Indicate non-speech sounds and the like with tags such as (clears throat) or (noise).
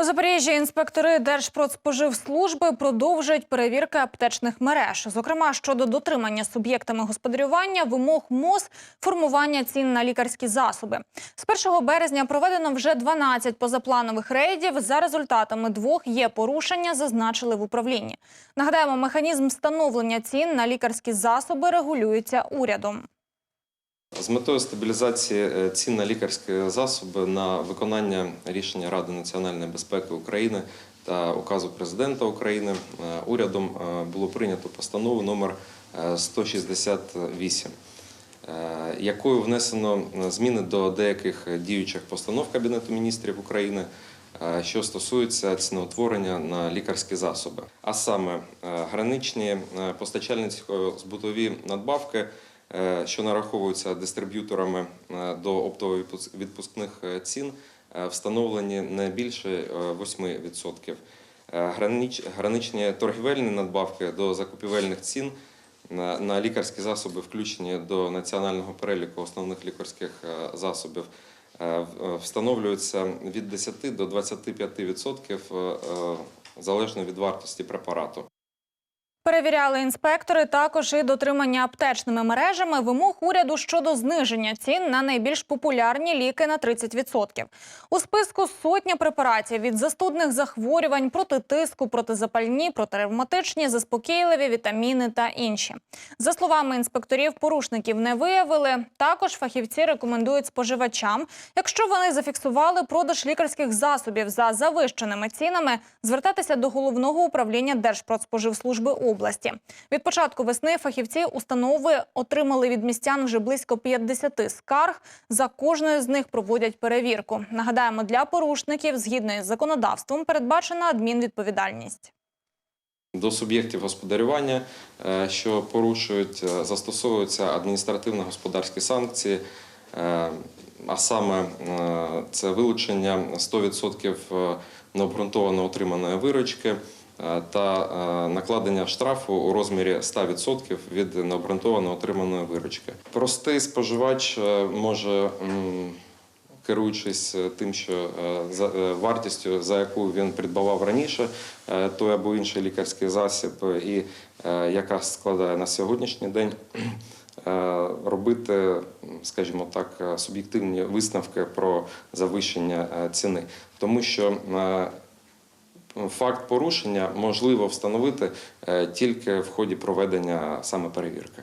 У Запоріжжі інспектори Держпродспоживслужби продовжують перевірки аптечних мереж, зокрема щодо дотримання суб'єктами господарювання вимог МОЗ формування цін на лікарські засоби. З 1 березня проведено вже 12 позапланових рейдів. За результатами двох є порушення, зазначили в управлінні. Нагадаємо, механізм встановлення цін на лікарські засоби регулюється урядом. З метою стабілізації е, цін на лікарські засоби на виконання рішення Ради національної безпеки України та указу президента України е, урядом е, було прийнято постанову номер е, 168, е, якою внесено зміни до деяких діючих постанов Кабінету міністрів України. Що стосується ціноутворення на лікарські засоби, а саме граничні постачальницько-збутові надбавки, що нараховуються дистриб'юторами е, до оптових відпускних е, цін, е, встановлені не більше е, 8%. Е, Граничні торгівельні надбавки до закупівельних цін на, лікарські засоби, включені до національного переліку основних лікарських е, засобів, е, е, встановлюються від 10 до 25% е, е, залежно від вартості препарату. Перевіряли інспектори також і дотримання аптечними мережами вимог уряду щодо зниження цін на найбільш популярні ліки на 30%. У списку сотня препаратів від застудних захворювань, проти тиску, протизапальні, протиревматичні, заспокійливі, вітаміни та інші. За словами інспекторів, порушників не виявили. Також фахівці рекомендують споживачам, якщо вони зафіксували продаж лікарських засобів за завищеними цінами, звертатися до головного управління Держпродспоживслужби області. Від початку весни фахівці установи отримали від містян вже близько 50 скарг. За кожною з них проводять перевірку. Нагадаємо, для порушників згідно із законодавством передбачена адмінвідповідальність. До суб'єктів господарювання, е, що порушують, е, застосовуються адміністративно-господарські санкції, е, а саме це вилучення 100% е, необґрунтовано отриманої виручки та е, накладення штрафу у розмірі 100% від необґрунтовано отриманої виручки. Простий споживач е, може керуючись е, тим, що е, за е, вартістю, за яку він придбавав раніше е, той або інший лікарський засіб, е, і е, яка складає на сьогоднішній день, (clears throat) е, робити, скажімо так, е, суб'єктивні висновки про завищення е, ціни, тому що е, Факт порушення можливо встановити е, тільки в ході проведення саме перевірки.